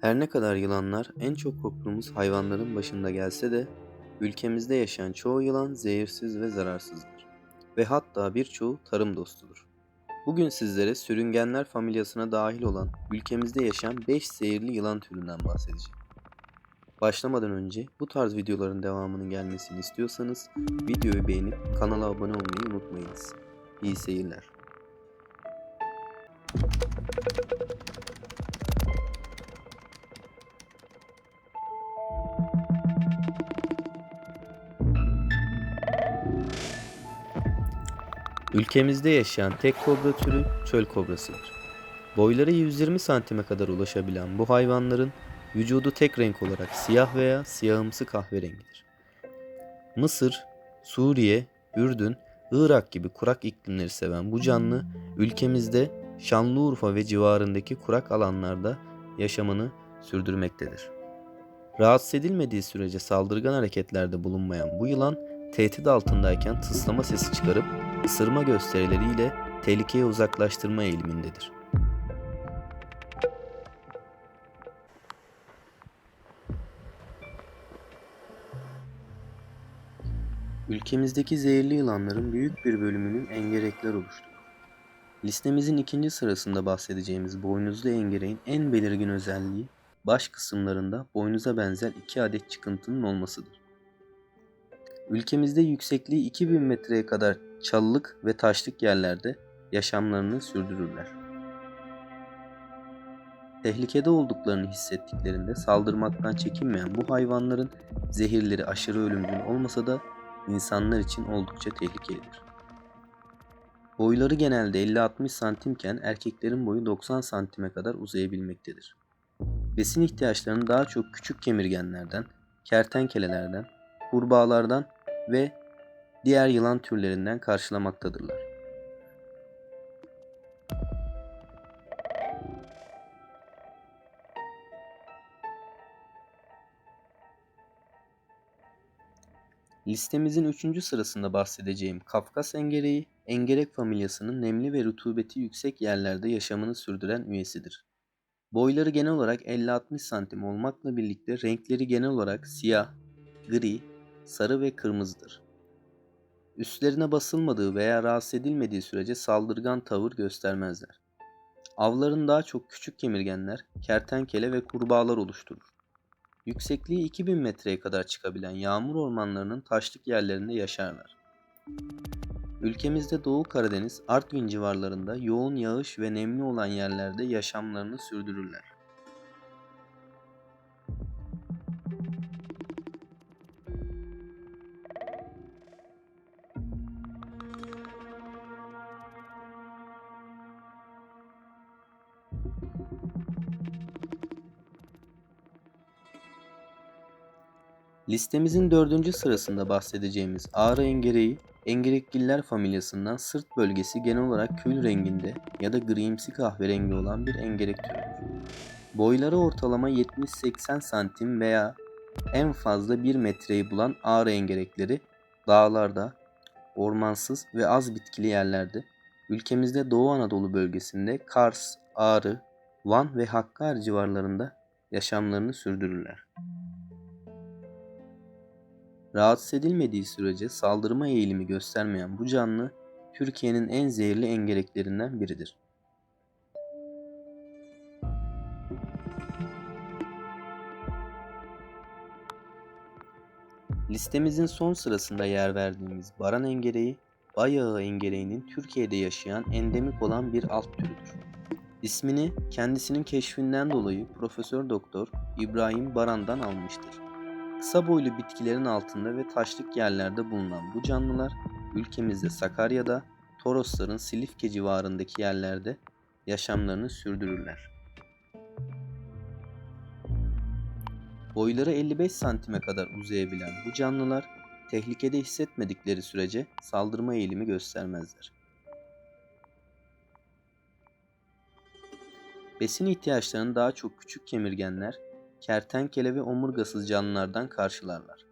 Her ne kadar yılanlar en çok korktuğumuz hayvanların başında gelse de ülkemizde yaşayan çoğu yılan zehirsiz ve zararsızdır. Ve hatta birçoğu tarım dostudur. Bugün sizlere sürüngenler familyasına dahil olan ülkemizde yaşayan 5 zehirli yılan türünden bahsedeceğim. Başlamadan önce bu tarz videoların devamının gelmesini istiyorsanız videoyu beğenip kanala abone olmayı unutmayınız. İyi seyirler. Ülkemizde yaşayan tek kobra türü çöl kobrasıdır. Boyları 120 santime kadar ulaşabilen bu hayvanların vücudu tek renk olarak siyah veya siyahımsı kahverengidir. Mısır, Suriye, Ürdün, Irak gibi kurak iklimleri seven bu canlı ülkemizde Şanlıurfa ve civarındaki kurak alanlarda yaşamını sürdürmektedir. Rahatsız edilmediği sürece saldırgan hareketlerde bulunmayan bu yılan tehdit altındayken tıslama sesi çıkarıp ısırma gösterileriyle tehlikeye uzaklaştırma eğilimindedir. Ülkemizdeki zehirli yılanların büyük bir bölümünün engerekler oluşturur. Listemizin ikinci sırasında bahsedeceğimiz boynuzlu engereğin en belirgin özelliği baş kısımlarında boynuza benzer iki adet çıkıntının olmasıdır. Ülkemizde yüksekliği 2000 metreye kadar çalılık ve taşlık yerlerde yaşamlarını sürdürürler. Tehlikede olduklarını hissettiklerinde saldırmaktan çekinmeyen bu hayvanların zehirleri aşırı ölümcül olmasa da insanlar için oldukça tehlikelidir. Boyları genelde 50-60 santimken erkeklerin boyu 90 santime kadar uzayabilmektedir. Besin ihtiyaçlarını daha çok küçük kemirgenlerden, kertenkelelerden, kurbağalardan ve diğer yılan türlerinden karşılamaktadırlar. Listemizin 3. sırasında bahsedeceğim Kafkas engereği, engerek familyasının nemli ve rutubeti yüksek yerlerde yaşamını sürdüren üyesidir. Boyları genel olarak 50-60 santim olmakla birlikte renkleri genel olarak siyah, gri, sarı ve kırmızıdır. Üstlerine basılmadığı veya rahatsız edilmediği sürece saldırgan tavır göstermezler. Avların daha çok küçük kemirgenler, kertenkele ve kurbağalar oluşturur. Yüksekliği 2000 metreye kadar çıkabilen yağmur ormanlarının taşlık yerlerinde yaşarlar. Ülkemizde Doğu Karadeniz, Artvin civarlarında yoğun yağış ve nemli olan yerlerde yaşamlarını sürdürürler. Listemizin dördüncü sırasında bahsedeceğimiz ağrı engereği, engerekgiller familyasından sırt bölgesi genel olarak kül renginde ya da grimsi kahverengi olan bir engerek türüdür. Boyları ortalama 70-80 santim veya en fazla 1 metreyi bulan ağrı engerekleri dağlarda, ormansız ve az bitkili yerlerde, ülkemizde Doğu Anadolu bölgesinde Kars, Ağrı, Van ve Hakkari civarlarında yaşamlarını sürdürürler. Rahatsız edilmediği sürece saldırma eğilimi göstermeyen bu canlı Türkiye'nin en zehirli engereklerinden biridir. Listemizin son sırasında yer verdiğimiz baran engereği, bayağı engereğinin Türkiye'de yaşayan endemik olan bir alt türüdür. İsmini kendisinin keşfinden dolayı Profesör Doktor İbrahim Baran'dan almıştır. Kısa boylu bitkilerin altında ve taşlık yerlerde bulunan bu canlılar ülkemizde Sakarya'da, Torosların Silifke civarındaki yerlerde yaşamlarını sürdürürler. Boyları 55 santime kadar uzayabilen bu canlılar tehlikede hissetmedikleri sürece saldırma eğilimi göstermezler. Besin ihtiyaçlarını daha çok küçük kemirgenler, kertenkele ve omurgasız canlılardan karşılarlar.